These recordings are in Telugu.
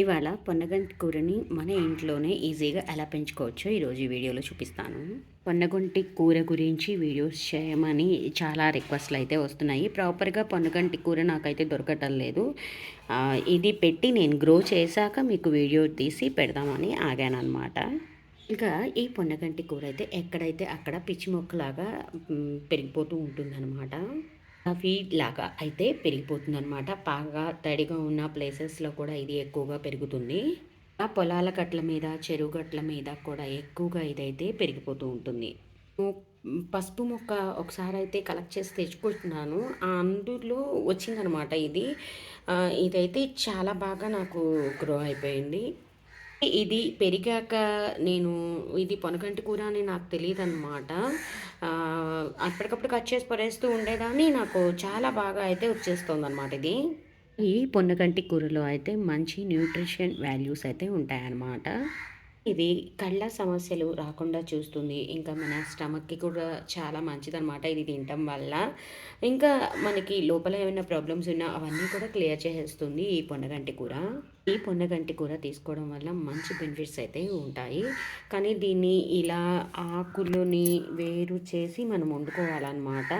ఇవాళ పొన్నగంటి కూరని మన ఇంట్లోనే ఈజీగా ఎలా పెంచుకోవచ్చో ఈరోజు ఈ వీడియోలో చూపిస్తాను. పొన్నగంటి కూర గురించి వీడియోస్ చేయమని చాలా రిక్వెస్ట్లు అయితే వస్తున్నాయి. ప్రాపర్గా పొన్నగంటి కూర నాకైతే దొరకటం లేదు. ఇది పెట్టి నేను గ్రో చేశాక మీకు వీడియో తీసి పెడదామని ఆగాను అనమాట ఇంకా ఈ పొన్నగంటి కూర అయితే ఎక్కడైతే అక్కడ పిచ్చి మొక్కలాగా పెరిగిపోతూ ఉంటుందన్నమాట. ఫీడ్ లాగా అయితే పెరిగిపోతుంది అనమాట బాగా తడిగా ఉన్న ప్లేసెస్లో కూడా ఇది ఎక్కువగా పెరుగుతుంది. ఆ పొలాల గట్ల మీద చెరువు గట్ల మీద కూడా ఎక్కువగా ఇదైతే పెరిగిపోతూ ఉంటుంది. పసుపు మొక్క ఒకసారి అయితే కలెక్ట్ చేసి తెచ్చుకుంటున్నాను. అందులో వచ్చిందనమాట ఇది. ఇదైతే చాలా బాగా నాకు గ్రో అయిపోయింది. ఇది పెరిగాక నేను ఇది పొనగంటి కూర అని నాకు తెలియదు అనమాట అప్పటికప్పుడు కట్ చేసి పడేస్తూ ఉండేదాన్ని. నాకు చాలా బాగా అయితే వచ్చేస్తుంది అనమాట ఇది. ఈ పొన్నగంటి కూరలో అయితే మంచి న్యూట్రిషన్ వాల్యూస్ అయితే ఉంటాయన్నమాట. ఇది కళ్ళ సమస్యలు రాకుండా చూస్తుంది. ఇంకా మన స్టమక్కి కూడా చాలా మంచిదన్నమాట ఇది తినటం వల్ల. ఇంకా మనకి లోపల ఏమైనా ప్రాబ్లమ్స్ ఉన్నా అవన్నీ కూడా క్లియర్ చేసేస్తుంది ఈ పొన్నగంటి కూర. ఈ పొన్నగంటి కూర తీసుకోవడం వల్ల మంచి బెనిఫిట్స్ అయితే ఉంటాయి. కానీ దీన్ని ఇలా ఆకులని వేరు చేసి మనం వండుకోవాలన్నమాట.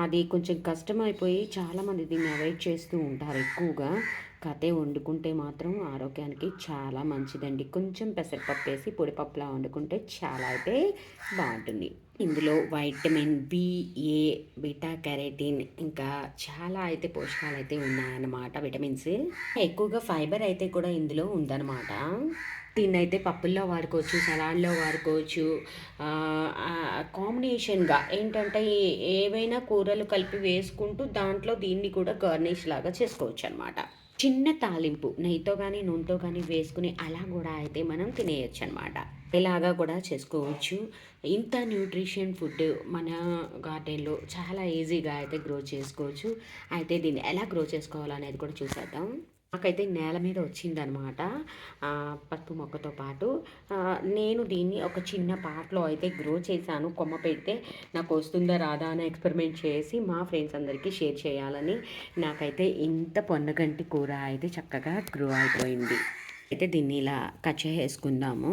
అది కొంచెం కష్టమైపోయి చాలామంది దీన్ని అవాయిడ్ చేస్తూ ఉంటారు ఎక్కువగా. కథే వండుకుంటే మాత్రం ఆరోగ్యానికి చాలా మంచిదండి. కొంచెం పెసరపప్పు వేసి పొడిపప్పులా వండుకుంటే చాలా అయితే బాగుంటుంది. ఇందులో vitamin B A beta carotene ఇంకా చాలా అయితే పోషకాలు అయితే ఉన్నాయన్నమాట విటమిన్స్. ఎక్కువగా ఫైబర్ అయితే కూడా ఇందులో ఉందన్నమాట. దీన్ని అయితే పప్పుల్లో వాడుకోవచ్చు సలాడ్లో వాడుకోవచ్చు. కాంబినేషన్గా ఏంటంటే ఏవైనా కూరలు కలిపి వేసుకుంటూ దాంట్లో దీన్ని కూడా గార్నిష్ లాగా చేసుకోవచ్చు అనమాట చిన్న తాలింపు నెయ్యితో కానీ నూనెతో కానీ వేసుకుని అలా కూడా అయితే మనం తినేయచ్చు అనమాట ఇలాగా కూడా చేసుకోవచ్చు. ఇంత న్యూట్రిషన్ ఫుడ్ మన గార్డెన్లో చాలా ఈజీగా అయితే గ్రో చేసుకోవచ్చు. అయితే దీన్ని ఎలా గ్రో చేసుకోవాలనేది కూడా చూసేద్దాం. నాకైతే నేల మీద వచ్చిందనమాట పసుపు మొక్కతో పాటు. నేను దీన్ని ఒక చిన్న పాట్లో అయితే గ్రో చేశాను. కొమ్మ పెడితే నాకు వస్తుందా రాదా అని ఎక్స్పెరిమెంట్ చేసి మా ఫ్రెండ్స్ అందరికీ షేర్ చేయాలని నాకైతే ఇంత పొన్నగంటి కూర అయితే చక్కగా గ్రో అయిపోయింది. అయితే దీన్ని ఇలా కట్ చేసుకుందాము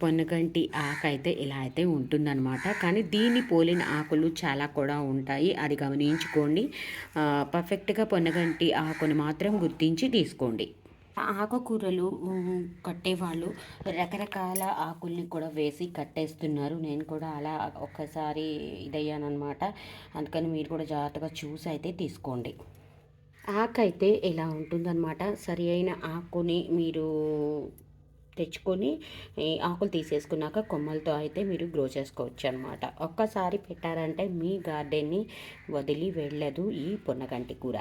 పొన్నగంటి ఆకు అయితే ఇలా అయితే ఉంటుందన్నమాట. కానీ దీన్ని పోలిన ఆకులు చాలా కూడా ఉంటాయి. అది గమనించుకోండి. పర్ఫెక్ట్గా పొన్నగంటి ఆకును మాత్రం గుర్తించి తీసుకోండి. ఆకుకూరలు కట్టేవాళ్ళు రకరకాల ఆకుల్ని కూడా వేసి కట్టేస్తున్నారు. నేను కూడా అలా ఒక్కసారి ఇదయ్యానమాట అందుకని మీరు కూడా జాగ్రత్తగా చూసి అయితే తీసుకోండి. ఆకైతే ఇలా ఉంటుందన్నమాట? సరి అయిన ఆకుని మీరు తెచ్చుకొని ఆకులు తీసేసుకున్నాక కొమ్మలతో అయితే మీరు గ్రో చేసుకోవచ్చు అనమాట ఒక్కసారి పెట్టారంటే మీ గార్డెన్ని వదిలి వెళ్ళదు ఈ పొన్నగంటి కూర.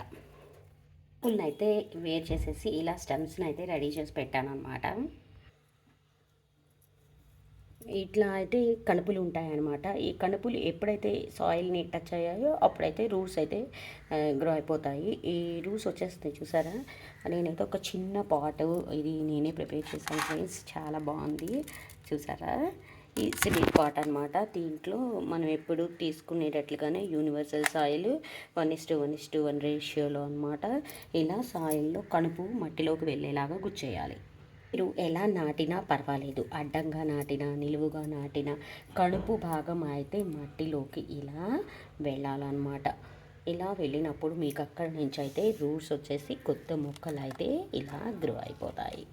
ఆకులను అయితే వేరు చేసేసి ఇలా స్టెమ్స్ని అయితే రెడీ చేసి పెట్టాను అనమాట ఇట్లా అయితే కణుపులు ఉంటాయన్నమాట. ఈ కణుపులు ఎప్పుడైతే సాయిల్ని టచ్ అయ్యాయో అప్పుడైతే రూట్స్ అయితే గ్రో అయిపోతాయి. ఈ రూట్స్ వచ్చేస్తాయి చూసారా? నేనైతే ఒక చిన్న పాట్ ఇది నేనే ప్రిపేర్ చేశాను ఫ్రెండ్స్ చాలా బాగుంది. చూసారా? ఈ సిమెంట్ పాట్ అనమాట దీంట్లో మనం ఎప్పుడు తీసుకునేటట్లుగానే universal soil one is to one is to one రేషియోలో అనమాట ఇలా సాయిల్లో కణుపు మట్టిలోకి వెళ్ళేలాగా గుచ్చేయాలి. మీరు ఎలా నాటినా పర్వాలేదు. అడ్డంగా నాటినా నిలువుగా నాటినా కడుపు భాగం అయితే మట్టిలోకి ఇలా వెళ్ళాలన్నమాట. ఇలా వెళ్ళినప్పుడు మీకు అక్కడి నుంచి అయితే రూట్స్ వచ్చేసి కొత్త మొక్కలు అయితే ఇలా గ్రో అయిపోతాయి.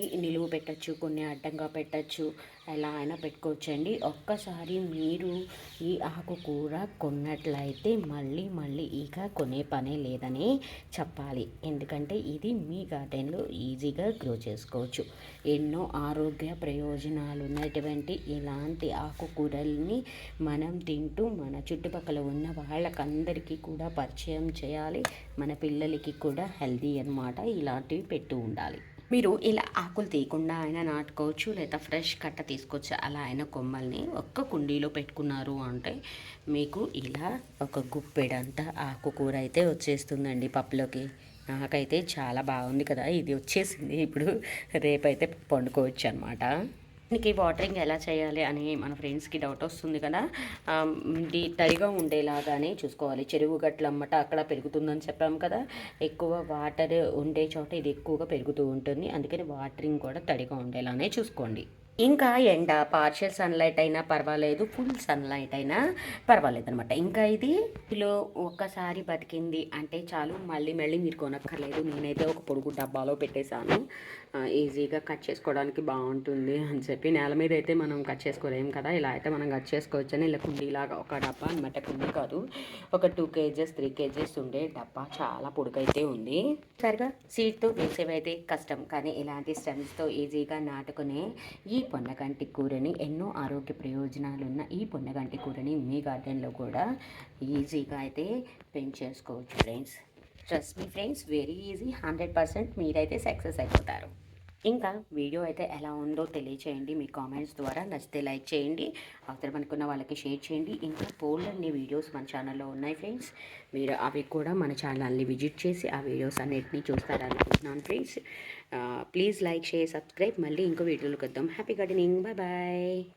నిలువు పెట్టచ్చు కొన్ని అడ్డంగా పెట్టచ్చు ఎలా అయినా పెట్టుకోవచ్చండి. ఒక్కసారి మీరు ఈ ఆకుకూర కొన్నట్లయితే మళ్ళీ మళ్ళీ ఇక కొనే పనే లేదని చెప్పాలి. ఎందుకంటే ఇది మీ గార్డెన్లో ఈజీగా గ్రో చేసుకోవచ్చు. ఎన్నో ఆరోగ్య ప్రయోజనాలు ఉన్నటువంటి ఇలాంటి ఆకుకూరల్ని మనం తింటూ మన చుట్టుపక్కల ఉన్న వాళ్ళకందరికీ కూడా పరిచయం చేయాలి. మన పిల్లలకి కూడా హెల్దీ అన్నమాట ఇలాంటివి పెట్టు ఉండాలి. మీరు ఇలా ఆకులు తీయకుండా అయినా నాటుకోవచ్చు లేదా ఫ్రెష్ కట్ట తీసుకోవచ్చు అలా ఆయన కొమ్మల్ని ఒక్క కుండీలో పెట్టుకున్నారు అంటే మీకు ఇలా ఒక గుప్పెడంతా ఆకుకూర అయితే వచ్చేస్తుందండి పప్పులోకి. నాకైతే చాలా బాగుంది కదా ఇది వచ్చేసింది. ఇప్పుడు రేపైతే వండుకోవచ్చు అనమాట దీనికి వాటరింగ్ ఎలా చేయాలి అని మన ఫ్రెండ్స్కి డౌట్ వస్తుంది కదా. ఇది తడిగా ఉండేలాగానే చూసుకోవాలి. చెరువు గట్ల అమ్మట అక్కడ పెరుగుతుందని చెప్పాము కదా. ఎక్కువ వాటర్ ఉండే చోట ఇది ఎక్కువగా పెరుగుతూ ఉంటుంది. అందుకని వాటరింగ్ కూడా తడిగా ఉండేలానే చూసుకోండి. ఇంకా ఎండ పార్షియల్ సన్లైట్ అయినా పర్వాలేదు ఫుల్ సన్లైట్ అయినా పర్వాలేదు అనమాట ఇంకా ఇది ఇలా ఒక్కసారి బతికింది అంటే చాలు మళ్ళీ మళ్ళీ మీరు కొనక్కర్లేదు. నేనైతే ఒక పొడుగు డబ్బాలో పెట్టేశాను. ఈజీగా కట్ చేసుకోవడానికి బాగుంటుంది అని చెప్పి నేల మీద అయితే మనం కట్ చేసుకోలేము కదా. ఇలా అయితే మనం కట్ చేసుకోవచ్చు అని ఇలా కుండీలాగా ఒక డబ్బా అనమాట కుండీ కాదు ఒక టూ కేజెస్ త్రీ కేజెస్ ఉండే డబ్బా. చాలా పొడుగైతే ఉంది. సరిగా సీడ్తో వేసేవైతే కష్టం. కానీ ఇలాంటి స్టెమ్స్తో ఈజీగా నాటుకునే ఈ పొన్నగంటి కూరని ఎన్నో ఆరోగ్య ప్రయోజనాలున్న ఈ పొన్నగంటి కూరని మీ గార్డెన్లో కూడా ఈజీగా అయితే పెంచేసుకోవచ్చు friends. Trust me friends very easy hundred percent మీరైతే సక్సెస్ అయిపోతారు. ఇంకా వీడియో అయితే ఎలా ఉందో తెలియచేయండి. మీ కామెంట్స్ ద్వారా నచ్చితే లైక్ చేయండి. అవసరం అనుకున్న వాళ్ళకి షేర్ చేయండి. ఇంకా పోల్డ్ అన్ని వీడియోస్ మన ఛానల్లో ఉన్నాయి ఫ్రెండ్స్. మీరు అవి కూడా మన ఛానల్ని విజిట్ చేసి ఆ వీడియోస్ అన్నిటిని చూస్తారనుకుంటున్నాను friends. Please like share subscribe. మళ్ళీ ఇంకో వీడియోలోకి వద్దాం హ్యాపీ గార్డెనింగ్. Bye bye.